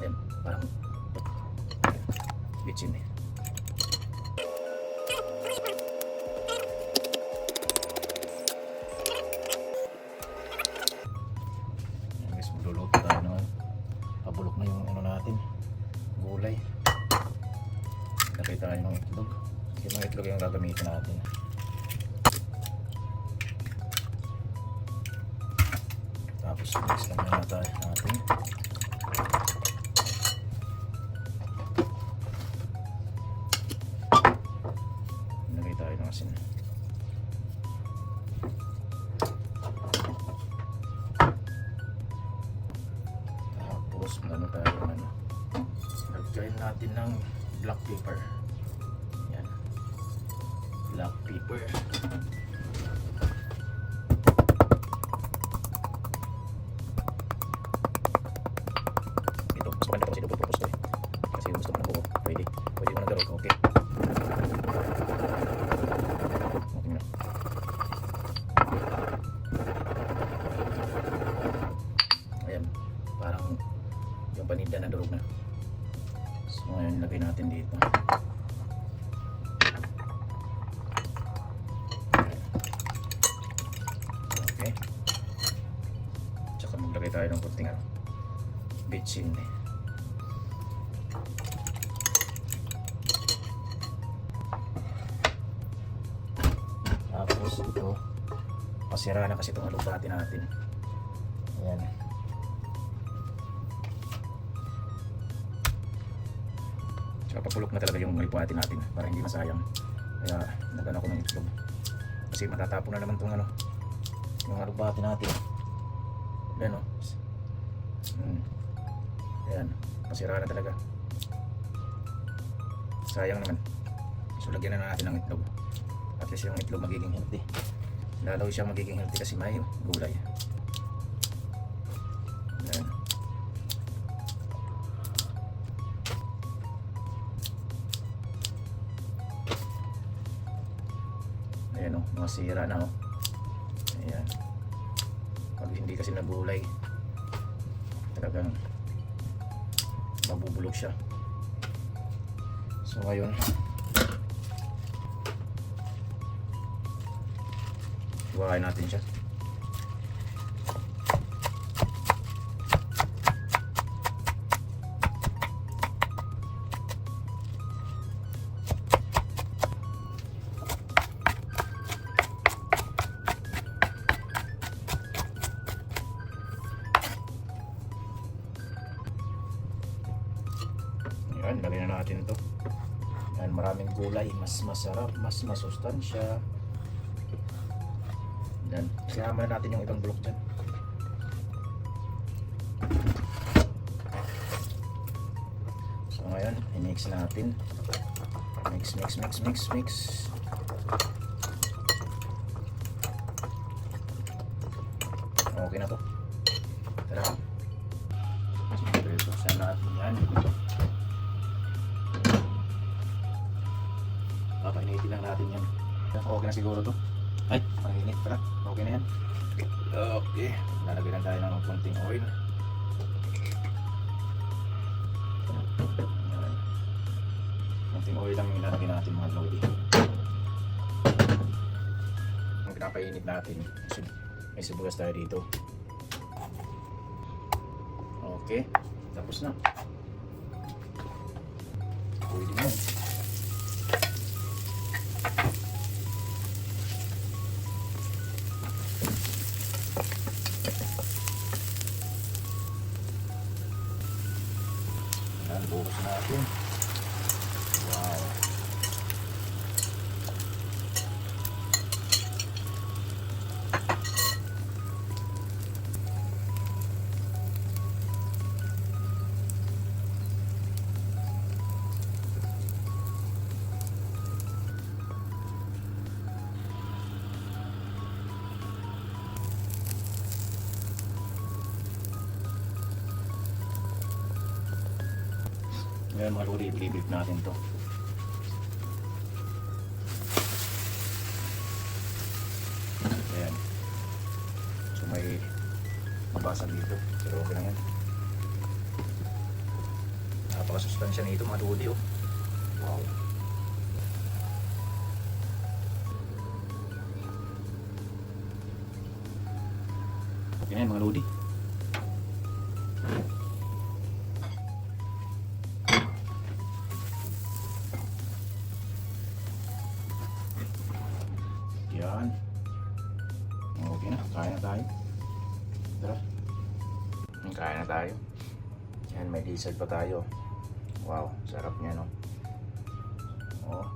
Ayan, parang bitchin eh. Guys, magluluto tayo ano. Pabulok na yung ano natin. Gulay. Tayo ng itlog. Kasi mga itlog yung gagamitin natin. Tapos mix lang na natin. Tapos ano tayo ano. Lagyan natin ng black pepper. Yan. Black pepper. Yung paninda na durog na. So ngayon, lagay natin dito. Okay. Tsaka maglagay tayo ng kunting ano, bitchin eh. Tapos ito, pasira na kasi itong alubati natin. Ayan. Tsaka papulok na talaga yung alubati natin para hindi masayang. Kaya nagano ko ng itlog. Kasi matatapon na naman itong ano, yung alubati natin. Ayan o. Hmm. Ayan, pasira na talaga. Sayang naman. So lagyan na natin ng itlog. At least yung itlog magiging healthy. Lalo siya magiging healthy kasi may gulay. Mga sira na o. Ayan. Pag hindi kasi nagulay, talagang mabubulok siya. So ngayon, Iwain natin siya. Yan, lagyan na natin to. Yan, maraming gulay, mas masarap, mas masustansya. Yan. Sinama na natin yung ibang bulok dyan. So ngayon, i-mix natin. Mix, mix, mix, mix, mix. Okay na to. Tara. Siyempre, buksan natin yan. Okay na siguro to. Ay, panginit pala. Okay na yan. Okay. Lalagyan lang tayo ng konting oil. Ayan. Konting oil lang yung ilalagay natin mga lodi. Ang pinapainit natin, may sibuyas tayo dito. Okay. Tapos na. Pwede na. Bukas natin. Ngayon mga lodi, i-flip natin to. Ayan. So may mabasag dito. Pero okay lang yan. Napakasustansya nito mga lodi oh. Wow. Okay na yan mga lodi. Tayo. Tara. Kaya na tayo. Yan, may diesel pa tayo. Wow, sarap niya no. Oh.